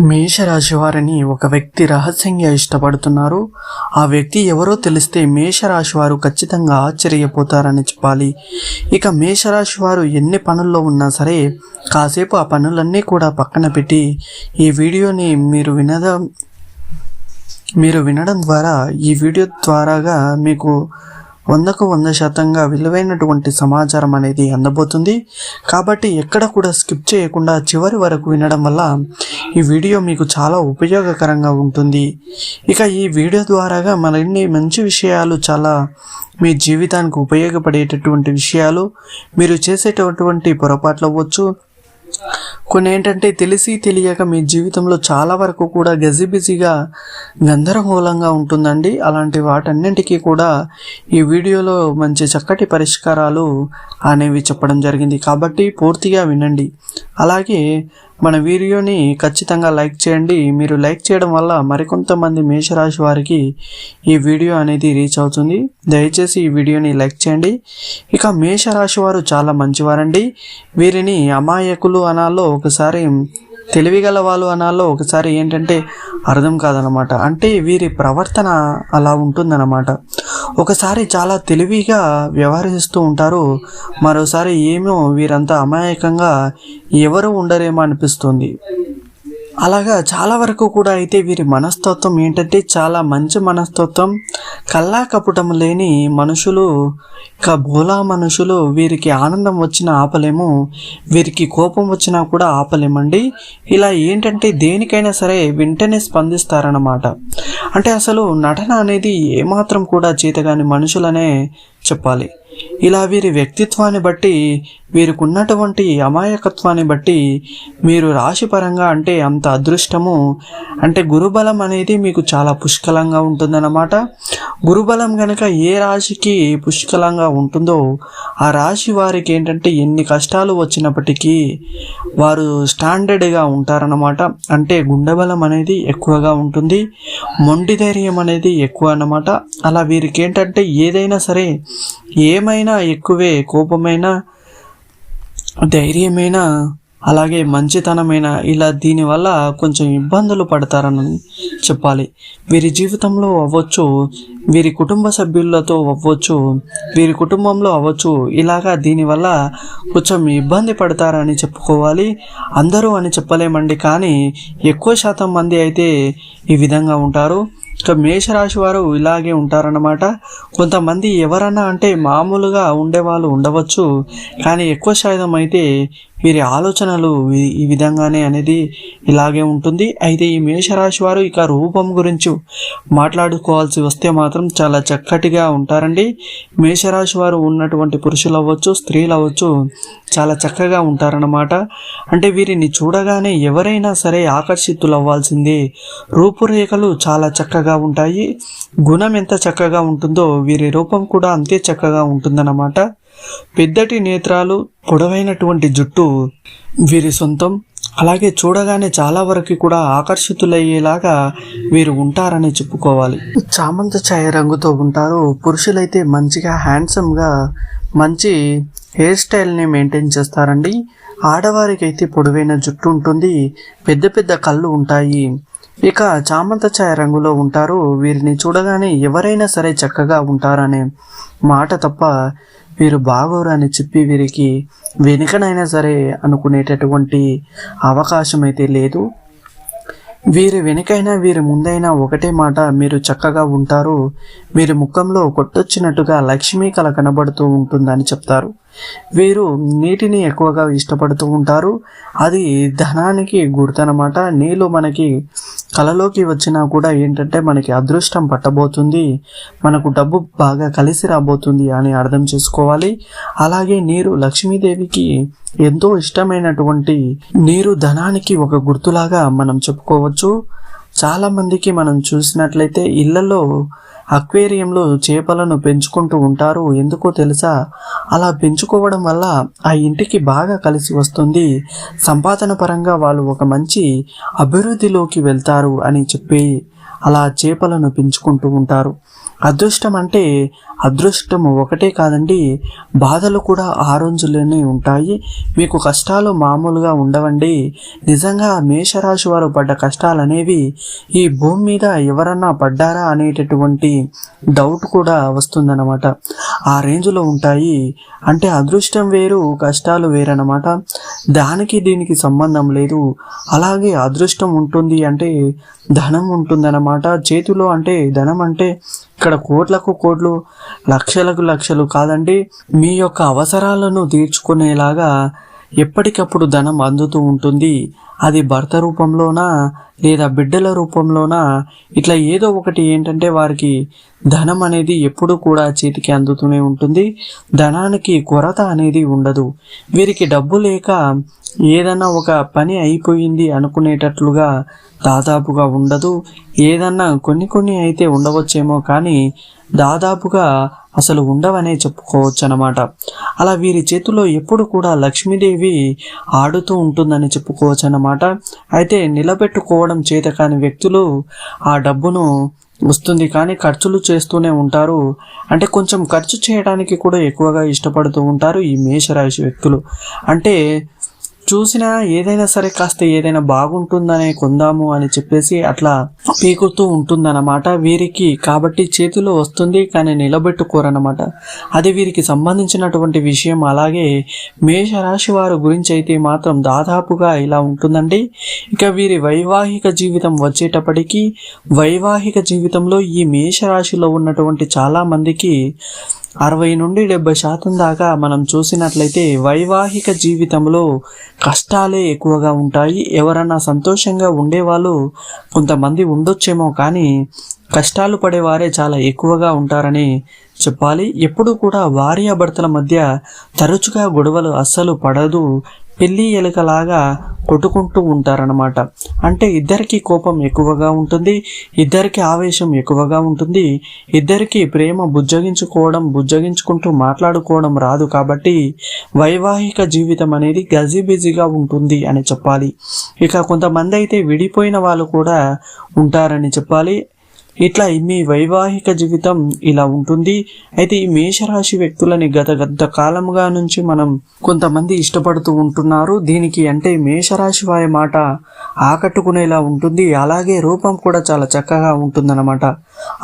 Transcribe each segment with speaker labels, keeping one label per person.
Speaker 1: మేషరాశి వారిని ఒక వ్యక్తి రహస్యంగా ఇష్టపడుతున్నారు. ఆ వ్యక్తి ఎవరో తెలిస్తే మేషరాశి వారు ఖచ్చితంగా ఆశ్చర్యపోతారని చెప్పాలి. ఇక మేషరాశి వారు ఎన్ని పనుల్లో ఉన్నా సరే కాసేపు ఆ పనులన్నీ కూడా పక్కన పెట్టి ఈ వీడియోని మీరు వినడం మీరు వినడం ద్వారా ఈ వీడియో ద్వారాగా మీకు వందకు వంద శాతంగా విలువైనటువంటి సమాచారం అనేది అందబోతుంది. కాబట్టి ఎక్కడ కూడా స్కిప్ చేయకుండా చివరి వరకు వినడం వల్ల ఈ వీడియో మీకు చాలా ఉపయోగకరంగా ఉంటుంది. ఇక ఈ వీడియో ద్వారాగా మరిన్ని మంచి విషయాలు చాలా మీ జీవితానికి ఉపయోగపడేటటువంటి విషయాలు మీరు చేసేటటువంటి పొరపాట్లు అవ్వచ్చు. కొన్ని ఏంటంటే తెలిసి తెలియక మీ జీవితంలో చాలా వరకు కూడా గజిబిజిగా గందరగోళంగా ఉంటుందండి. అలాంటి వాటన్నింటికీ కూడా ఈ వీడియోలో మంచి చక్కటి పరిష్కారాలు అనేవి చెప్పడం జరిగింది. కాబట్టి పూర్తిగా వినండి. అలాగే మన వీడియోని ఖచ్చితంగా లైక్ చేయండి. మీరు లైక్ చేయడం వల్ల మరికొంతమంది మేషరాశి వారికి ఈ వీడియో అనేది రీచ్ అవుతుంది. దయచేసి ఈ వీడియోని లైక్ చేయండి. ఇక మేషరాశి వారు చాలా మంచివారండి. వీరిని అమాయకులు అనాలో ఒకసారి తెలివిగల వాళ్ళు అనాలో ఒకసారి ఏంటంటే అర్థం కాదనమాట. అంటే వీరి ప్రవర్తన అలా ఉంటుందన్నమాట ఒకసారి చాలా తెలివిగా వ్యవహరిస్తూ ఉంటారు. మరోసారి ఏమో వీరంతా అమాయకంగా ఎవరు ఉండరేమో అనిపిస్తుంది. అలాగా చాలా వరకు కూడా అయితే వీరి మనస్తత్వం ఏంటంటే చాలా మంచి మనస్తత్వం. కల్లా కపుటం లేని మనుషులు ఇక భోలా మనుషులు వీరికి ఆనందం వచ్చినా ఆపలేము. వీరికి కోపం వచ్చినా కూడా ఆపలేమండి. ఇలా ఏంటంటే దేనికైనా సరే వెంటనే స్పందిస్తారన్నమాట. అంటే అసలు నటన అనేది ఏమాత్రం కూడా చేతగాని మనుషులనే చెప్పాలి. ఇలా వీరి వ్యక్తిత్వాన్ని బట్టి వీరికున్నటువంటి అమాయకత్వాన్ని బట్టి మీరు రాశిపరంగా అంటే అంత అదృష్టము అంటే గురుబలం అనేది మీకు చాలా పుష్కలంగా ఉంటుందన్నమాట. గురుబలం కనుక ఏ రాశికి పుష్కలంగా ఉంటుందో ఆ రాశి వారికి ఏంటంటే ఎన్ని కష్టాలు వచ్చినప్పటికీ వారు స్టాండర్డ్గా ఉంటారన్నమాట. అంటే గుండెబలం అనేది ఎక్కువగా ఉంటుంది మొండి ధైర్యం అనేది ఎక్కువ అన్నమాట. అలా వీరికి ఏంటంటే ఏదైనా సరే ఏమైనా ఎక్కువే కోపమైనా ధైర్యమైన అలాగే మంచితనమైన ఇలా దీనివల్ల కొంచెం ఇబ్బందులు పడతారని చెప్పాలి. వీరి జీవితంలో అవ్వచ్చు వీరి కుటుంబ సభ్యులతో అవ్వచ్చు వీరి కుటుంబంలో అవ్వచ్చు ఇలాగా దీనివల్ల కొంచెం ఇబ్బంది పడతారని చెప్పుకోవాలి. అందరూ అని చెప్పలేమండి కానీ ఎక్కువ శాతం మంది అయితే ఈ విధంగా ఉంటారు. ఇక మేషరాశి వారు ఇలాగే ఉంటారన్నమాట. కొంతమంది ఎవరన్నా అంటే మామూలుగా ఉండేవాళ్ళు ఉండవచ్చు. కానీ ఎక్కువ శాతం అయితే వీరి ఆలోచనలు ఈ- విధంగానే అనేది ఇలాగే ఉంటుంది. అయితే ఈ మేషరాశి వారు ఇక రూపం గురించి మాట్లాడుకోవాల్సి వస్తే మాత్రం చాలా చక్కటిగా ఉంటారండి. మేషరాశి వారు ఉన్నటువంటి పురుషులు అవ్వచ్చు స్త్రీలు అవ్వచ్చు చాలా చక్కగా ఉంటారన్నమాట. అంటే వీరిని చూడగానే ఎవరైనా సరే ఆకర్షితులు అవ్వాల్సిందే. రూపురేఖలు చాలా చక్కగా ఉంటాయి. గుణం ఎంత చక్కగా ఉంటుందో వీరి రూపం కూడా అంతే చక్కగా ఉంటుందన్నమాట. పెద్దటి నేత్రాలు పొడవైనటువంటి జుట్టు వీరి సొంతం. అలాగే చూడగానే చాలా వరకు కూడా ఆకర్షితులయ్యేలాగా వీరు ఉంటారని చెప్పుకోవాలి. చామంత ఛాయ రంగుతో ఉంటారు. పురుషులైతే మంచిగా హ్యాండ్సమ్గా మంచి హెయిర్ స్టైల్ని మెయింటైన్ చేస్తారండి. ఆడవారికి అయితే పొడవైన జుట్టు ఉంటుంది. పెద్ద పెద్ద కళ్ళు ఉంటాయి. ఇక చామంత ఛాయ రంగులో ఉంటారు. వీరిని చూడగానే ఎవరైనా సరే చక్కగా ఉంటారనే మాట తప్ప వీరు బాగోరు అని చెప్పి వీరికి వెనుకనైనా సరే అనుకునేటటువంటి అవకాశం అయితే లేదు. వీరి వెనుకైనా వీరి ముందైనా ఒకటే మాట మీరు చక్కగా ఉంటారు. వీరి ముఖంలో కొట్టొచ్చినట్టుగా లక్ష్మీ కళ కనబడుతూ ఉంటుందని చెప్తారు. వీరు నీటిని ఎక్కువగా ఇష్టపడుతూ ఉంటారు. అది ధనానికి గుర్తనమాట. నీళ్ళు మనకి కలలోకి వచ్చినా కూడా ఏంటంటే మనకి అదృష్టం పట్టబోతుంది. మనకు డబ్బు బాగా కలిసి రాబోతుంది అని అర్థం చేసుకోవాలి. అలాగే నీరు లక్ష్మీదేవికి ఎంతో ఇష్టమైనటువంటి నీరు ధనానికి ఒక గుర్తులాగా మనం చెప్పుకోవచ్చు. చాలామందికి మనం చూసినట్లయితే ఇళ్ళలో అక్వేరియంలో చేపలను పెంచుకుంటూ ఉంటారు. ఎందుకో తెలుసా? అలా పెంచుకోవడం వల్ల ఆ ఇంటికి బాగా కలిసి వస్తుంది. సంపాదన పరంగా వాళ్ళు ఒక మంచి అభివృద్ధిలోకి వెళ్తారు అని చెప్పి అలా చేపలను పెంచుకుంటూ ఉంటారు. అదృష్టం అంటే అదృష్టం ఒకటే కాదండి. బాధలు కూడా ఆ రోజుల్లోనే ఉంటాయి. మీకు కష్టాలు మామూలుగా ఉండవండి. నిజంగా మేషరాశి వారు పడ్డ కష్టాలు అనేవి ఈ భూమి మీద ఎవరన్నా పడ్డారా అనేటటువంటి డౌట్ కూడా వస్తుందన్నమాట. ఆ రేంజ్లో ఉంటాయి. అంటే అదృష్టం వేరు కష్టాలు వేరన్నమాట. దానికి దీనికి సంబంధం లేదు. అలాగే అదృష్టం ఉంటుంది అంటే ధనం ఉంటుందన్నమాట. చేతిలో అంటే ధనం అంటే ఇక్కడ కోట్లకు కోట్లు లక్షలకు లక్షలు కాదండి మీ యొక్క అవసరాలను తీర్చుకునేలాగా ఎప్పటికప్పుడు ధనం అందుతూ ఉంటుంది. అది భర్త రూపంలోనా లేదా బిడ్డల రూపంలోనా? ఇట్లా ఏదో ఒకటి ఏంటంటే వారికి ధనం అనేది ఎప్పుడూ కూడా చేతికి అందుతూనే ఉంటుంది. ధనానికి కొరత అనేది ఉండదు. వీరికి డబ్బు లేక ఏదన్నా ఒక పని అయిపోయింది అనుకునేటట్లుగా దాదాపుగా ఉండదు. ఏదన్నా కొన్ని కొన్ని అయితే ఉండవచ్చేమో కానీ దాదాపుగా అసలు ఉండవనే చెప్పుకోవచ్చు అనమాట అలా వీరి చేతిలో ఎప్పుడు కూడా లక్ష్మీదేవి ఆడుతూ ఉంటుందని చెప్పుకోవచ్చు అనమాట అయితే నిలబెట్టుకోవడం చేత కాని వ్యక్తులు ఆ డబ్బును వస్తుంది కానీ ఖర్చులు చేస్తూనే ఉంటారు. అంటే కొంచెం ఖర్చు చేయడానికి కూడా ఎక్కువగా ఇష్టపడుతూ ఉంటారు ఈ మేషరాశి వ్యక్తులు. అంటే చూసినా ఏదైనా సరే కాస్త ఏదైనా బాగుంటుందనే కొందాము అని చెప్పేసి అట్లా పీకుతూ ఉంటుందన్నమాట. వీరికి కాబట్టి చేతిలో వస్తుంది కానీ నిలబెట్టుకోరన్నమాట. అది వీరికి సంబంధించినటువంటి విషయం. అలాగే మేషరాశి వారి గురించి అయితే మాత్రం దాదాపుగా ఇలా ఉంటుందండి. ఇక వీరి వైవాహిక జీవితం వచ్చేటప్పటికీ వైవాహిక జీవితంలో ఈ మేషరాశిలో ఉన్నటువంటి చాలామందికి అరవై నుండి డెబ్బై శాతం దాకా మనం చూసినట్లయితే వైవాహిక జీవితంలో కష్టాలే ఎక్కువగా ఉంటాయి. ఎవరన్నా సంతోషంగా ఉండేవాళ్ళు కొంతమంది ఉండొచ్చేమో కానీ కష్టాలు పడేవారే చాలా ఎక్కువగా ఉంటారని చెప్పాలి. ఎప్పుడు కూడా భార్యాభర్తల మధ్య తరచుగా గొడవలు అస్సలు పడదు. పెళ్ళి ఎలుకలాగా కొట్టుకుంటూ ఉంటారనమాట అంటే ఇద్దరికి కోపం ఎక్కువగా ఉంటుంది ఇద్దరికి ఆవేశం ఎక్కువగా ఉంటుంది ఇద్దరికి ప్రేమ బుజ్జగించుకోవడం బుజ్జగించుకుంటూ మాట్లాడుకోవడం రాదు కాబట్టి వైవాహిక జీవితం అనేది గజిబిజిగా ఉంటుంది అని చెప్పాలి. ఇక కొంతమంది అయితే విడిపోయిన వాళ్ళు కూడా ఉంటారని చెప్పాలి. ఇట్లా మీ వైవాహిక జీవితం ఇలా ఉంటుంది. అయితే ఈ మేషరాశి వ్యక్తులని గత గత కాలంగా నుంచి మనం కొంతమంది ఇష్టపడుతూ ఉంటున్నారు. దీనికి అంటే మేషరాశి వారి మాట ఆకట్టుకునేలా ఉంటుంది. అలాగే రూపం కూడా చాలా చక్కగా ఉంటుందన్నమాట.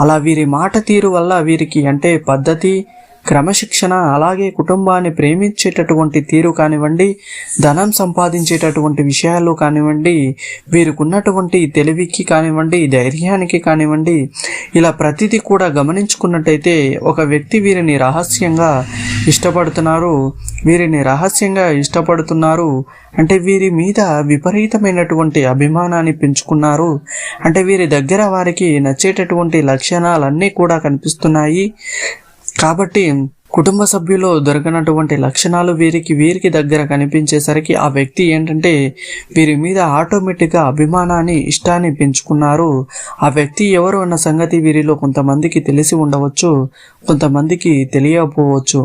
Speaker 1: అలా వీరి మాట తీరు వల్ల వీరికి అంటే పద్ధతి క్రమశిక్షణ అలాగే కుటుంబాన్ని ప్రేమించేటటువంటి తీరు కానివ్వండి ధనం సంపాదించేటటువంటి విషయాలు కానివ్వండి వీరికున్నటువంటి తెలివికి కానివ్వండి ధైర్యానికి కానివ్వండి ఇలా ప్రతిదీ కూడా గమనించుకున్నట్టయితే ఒక వ్యక్తి వీరిని రహస్యంగా ఇష్టపడుతున్నారు. వీరిని రహస్యంగా ఇష్టపడుతున్నారు. అంటే వీరి మీద విపరీతమైనటువంటి అభిమానాన్ని పెంచుకున్నారు. అంటే వీరి దగ్గర వారికి నచ్చేటటువంటి లక్షణాలన్నీ కూడా కనిపిస్తున్నాయి. కాబట్టి కుటుంబ సభ్యులు దొరకనటువంటి లక్షణాలు వీరికి వీరికి దగ్గర కనిపించేసరికి ఆ వ్యక్తి ఏంటంటే వీరి మీద ఆటోమేటిక్గా అభిమానాన్ని ఇష్టాన్ని పెంచుకున్నారు. ఆ వ్యక్తి ఎవరు అన్న సంగతి వీరిలో కొంతమందికి తెలిసి ఉండవచ్చు కొంతమందికి తెలియకపోవచ్చు.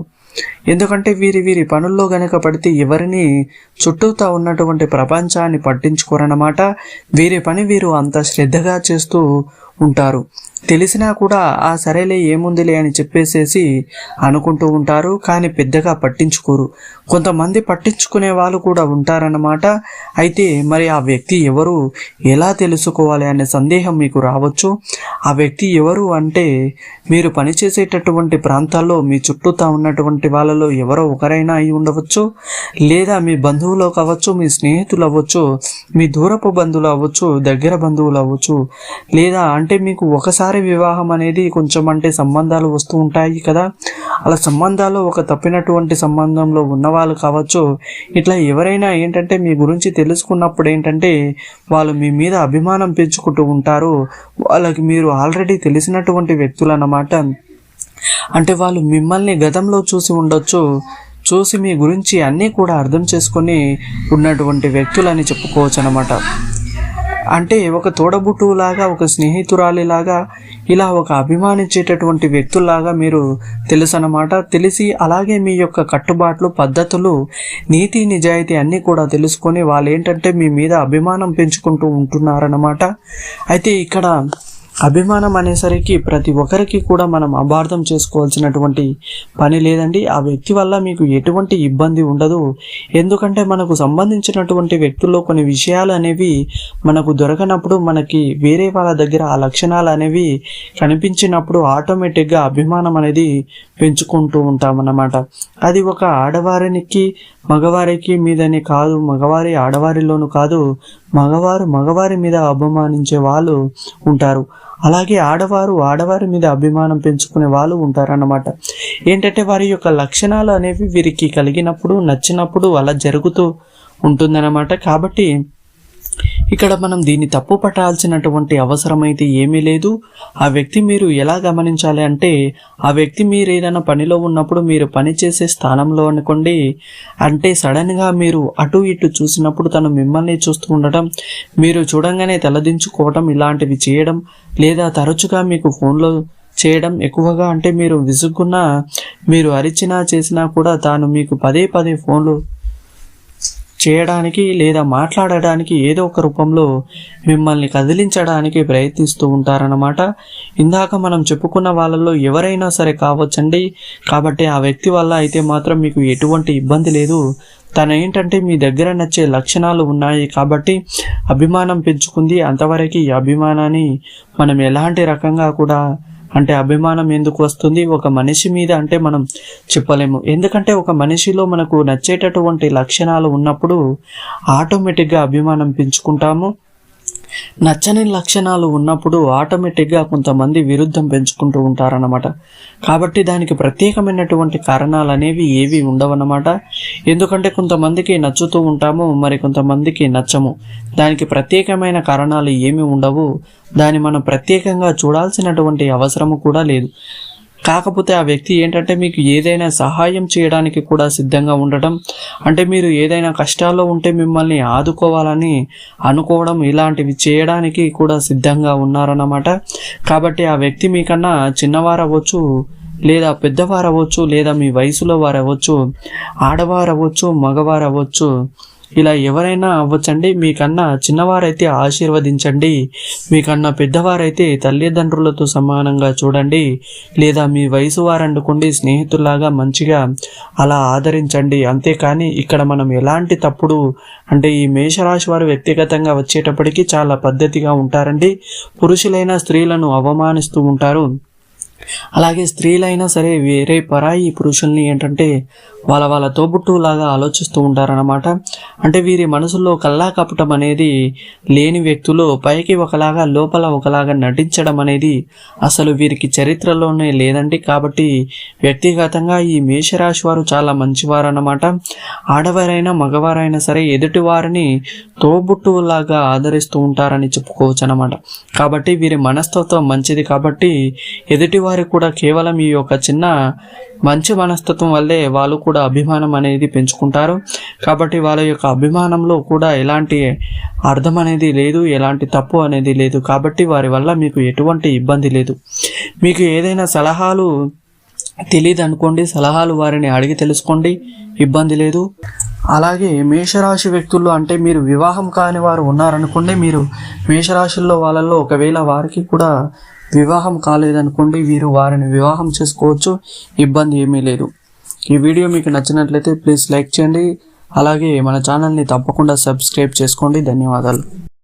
Speaker 1: ఎందుకంటే వీరి వీరి పనుల్లో గనక పడితే ఎవరిని చుట్టూతా ఉన్నటువంటి ప్రపంచాన్ని పట్టించుకోరన్నమాట. వీరి పని వీరు అంత శ్రద్ధగా చేస్తూ ఉంటారు. తెలిసినా కూడా ఆ సరేలే ఏముందిలే అని చెప్పేసేసి అనుకుంటూ ఉంటారు కానీ పెద్దగా పట్టించుకోరు. కొంతమంది పట్టించుకునే వాళ్ళు కూడా ఉంటారన్నమాట. అయితే మరి ఆ వ్యక్తి ఎవరు ఎలా తెలుసుకోవాలి అనే సందేహం మీకు రావచ్చు. ఆ వ్యక్తి ఎవరు అంటే మీరు పనిచేసేటటువంటి ప్రాంతాల్లో మీ చుట్టూతా ఉన్నటువంటి వాళ్ళలో ఎవరో ఒకరైనా అయి ఉండవచ్చు లేదా మీ బంధువులు కావచ్చు మీ స్నేహితులు అవ్వచ్చు మీ దూరపు బంధువులు అవ్వచ్చు దగ్గర బంధువులు అవ్వచ్చు లేదా అంటే మీకు ఒకసారి వివాహం అనేది కొంచెం అంటే సంబంధాలు వస్తూ ఉంటాయి కదా. అలా సంబంధాలు ఒక తప్పినటువంటి సంబంధంలో ఉన్నవాళ్ళు కావచ్చు ఇట్లా ఎవరైనా ఏంటంటే మీ గురించి తెలుసుకున్నప్పుడు ఏంటంటే వాళ్ళు మీ మీద అభిమానం పెంచుకుంటూ ఉంటారు. వాళ్ళకి మీరు ఆల్రెడీ తెలిసినటువంటి వ్యక్తులు అన్నమాట అంటే వాళ్ళు మిమ్మల్ని గతంలో చూసి ఉండొచ్చు చూసి మీ గురించి అన్నీ కూడా అర్థం చేసుకొని ఉన్నటువంటి వ్యక్తులని చెప్పుకోవచ్చు అనమాట అంటే ఒక తోడబుట్టువులాగా ఒక స్నేహితురాలిలాగా ఇలా ఒక అభిమానించేటటువంటి వ్యక్తుల్లాగా మీరు తెలుసు అన్నమాట తెలిసి అలాగే మీ యొక్క కట్టుబాట్లు పద్ధతులు నీతి నిజాయితీ అన్నీ కూడా తెలుసుకొని వాళ్ళు ఏంటంటే మీ మీద అభిమానం పెంచుకుంటూ ఉంటున్నారన్నమాట. అయితే ఇక్కడ అభిమానం అనేసరికి ప్రతి ఒక్కరికి కూడా మనం అపార్థం చేసుకోవాల్సినటువంటి పని లేదండి. ఆ వ్యక్తి వల్ల మీకు ఎటువంటి ఇబ్బంది ఉండదు. ఎందుకంటే మనకు సంబంధించినటువంటి వ్యక్తుల్లో కొన్ని విషయాలు అనేవి మనకు దొరకనప్పుడు మనకి వేరే వాళ్ళ దగ్గర ఆ లక్షణాలు అనేవి కనిపించినప్పుడు ఆటోమేటిక్గా అభిమానం అనేది పెంచుకుంటూ ఉంటామన్నమాట. అది ఒక ఆడవారికి మగవారికి మీదని కాదు మగవారి ఆడవారిలోనూ కాదు మగవారు మగవారి మీద అభిమానించే వాళ్ళు ఉంటారు. అలాగే ఆడవారు ఆడవారి మీద అభిమానం పెంచుకునే వాళ్ళు ఉంటారన్నమాట. ఏంటంటే వారి యొక్క లక్షణాలు అనేవి వీరికి కలిగినప్పుడు నచ్చినప్పుడు అలా జరుగుతూ ఉంటుందన్నమాట. కాబట్టి ఇక్కడ మనం దీన్ని తప్పు పట్టాల్సినటువంటి అవసరం అయితే ఏమీ లేదు. ఆ వ్యక్తి మీరు ఎలా గమనించాలి అంటే ఆ వ్యక్తి మీరు ఏదైనా పనిలో ఉన్నప్పుడు మీరు పని చేసే స్థానంలో అనుకోండి అంటే సడన్గా మీరు అటు ఇటు చూసినప్పుడు తను మిమ్మల్ని చూస్తూ ఉండటం మీరు చూడంగానే తలదించుకోవటం ఇలాంటివి చేయడం లేదా తరచుగా మీకు ఫోన్లో చేయడం ఎక్కువగా అంటే మీరు విసుగున్నా మీరు అరిచినా చేసినా కూడా తాను మీకు పదే పదే ఫోన్లు చేయడానికి లేదా మాట్లాడడానికి ఏదో ఒక రూపంలో మిమ్మల్ని కదిలించడానికి ప్రయత్నిస్తూ ఉంటారన్నమాట. ఇందాక మనం చెప్పుకున్న వాళ్ళల్లో ఎవరైనా సరే కావచ్చండి. కాబట్టి ఆ వ్యక్తి వల్ల అయితే మాత్రం మీకు ఎటువంటి ఇబ్బంది లేదు. తను ఏంటంటే మీ దగ్గర నచ్చే లక్షణాలు ఉన్నాయి కాబట్టి అభిమానం పెంచుకుంది. అంతవరకు ఈ అభిమానాన్ని మనం ఎలాంటి రకంగా కూడా అంటే అభిమానం ఎందుకు వస్తుంది? ఒక మనిషి మీద అంటే మనం చెప్పలేము. ఎందుకంటే ఒక మనిషిలో మనకు నచ్చేటటువంటి లక్షణాలు ఉన్నప్పుడు ఆటోమేటిక్గా అభిమానం పెంచుకుంటాము. నచ్చని లక్షణాలు ఉన్నప్పుడు ఆటోమేటిక్గా కొంతమంది విరుద్ధం పెంచుకుంటూ ఉంటారన్నమాట. కాబట్టి దానికి ప్రత్యేకమైనటువంటి కారణాలు అనేవి ఏవి ఉండవన్నమాట. ఎందుకంటే కొంతమందికి నచ్చుతూ ఉంటాము మరి కొంతమందికి నచ్చము. దానికి ప్రత్యేకమైన కారణాలు ఏమి ఉండవు. దాన్ని మనం ప్రత్యేకంగా చూడాల్సినటువంటి అవసరము కూడా లేదు. కాకపోతే ఆ వ్యక్తి ఏంటంటే మీకు ఏదైనా సహాయం చేయడానికి కూడా సిద్ధంగా ఉండటం. అంటే మీరు ఏదైనా కష్టాల్లో ఉంటే మిమ్మల్ని ఆదుకోవాలని అనుకోవడం ఇలాంటివి చేయడానికి కూడా సిద్ధంగా ఉన్నారన్నమాట. కాబట్టి ఆ వ్యక్తి మీకన్నా చిన్నవారవచ్చు లేదా పెద్దవారవచ్చు లేదా మీ వయసులో వారవచ్చు ఆడవారవచ్చు మగవారవచ్చు ఇలా ఎవరైనా అవ్వచ్చండి మీకన్నా చిన్నవారైతే ఆశీర్వదించండి మీకన్నా పెద్దవారైతే తల్లిదండ్రులతో సమానంగా చూడండి లేదా మీ వయసు వారనుకోండి స్నేహితుల్లాగా మంచిగా అలా ఆదరించండి. అంతేకాని ఇక్కడ మనం ఎలాంటి తప్పుడు అంటే ఈ మేషరాశి వారు వ్యక్తిగతంగా వచ్చేటప్పటికి చాలా పద్ధతిగా ఉంటారండి. పురుషులైన స్త్రీలను అవమానిస్తూ ఉంటారు. అలాగే స్త్రీలైనా సరే వేరే పరాయి పురుషుల్ని ఏంటంటే వాళ్ళ వాళ్ళ తోబుట్టులాగా ఆలోచిస్తూ ఉంటారన్నమాట. అంటే వీరి మనసులో కల్లా కపటం అనేది లేని వ్యక్తులు పైకి ఒకలాగా లోపల ఒకలాగా నటించడం అనేది అసలు వీరికి చరిత్రలోనే లేదండి. కాబట్టి వ్యక్తిగతంగా ఈ మేషరాశి వారు చాలా మంచివారు అన్నమాట ఆడవారైనా మగవారైనా సరే ఎదుటి వారిని తోబుట్టులాగా ఆదరిస్తూ ఉంటారని చెప్పుకోవచ్చు అనమాట కాబట్టి వీరి మనస్తత్వం మంచిది. కాబట్టి ఎదుటి వారు కూడా కేవలం ఈ యొక్క చిన్న మంచి మనస్తత్వం వల్లే వాళ్ళు కూడా అభిమానం అనేది పెంచుకుంటారు. కాబట్టి వాళ్ళ యొక్క అభిమానంలో కూడా ఎలాంటి అర్థం అనేది లేదు ఎలాంటి తప్పు అనేది లేదు. కాబట్టి వారి వల్ల మీకు ఎటువంటి ఇబ్బంది లేదు. మీకు ఏదైనా సలహాలు తెలియదు అనుకోండి సలహాలు వారిని అడిగి తెలుసుకోండి ఇబ్బంది లేదు. అలాగే మేషరాశి వ్యక్తుల్లో అంటే మీరు వివాహం కాని వారు ఉన్నారనుకోండి మీరు మేషరాశుల్లో వాళ్ళల్లో ఒకవేళ వారికి కూడా వివాహం కాలేదనుకోండి వీరు వారిని వివాహం చేసుకోవచ్చు ఇబ్బంది ఏమీ లేదు. ఈ వీడియో మీకు నచ్చినట్లయితే ప్లీజ్ లైక్ చేయండి అలాగే మన ఛానల్ని తప్పకుండా సబ్స్క్రైబ్ చేసుకోండి. ధన్యవాదాలు.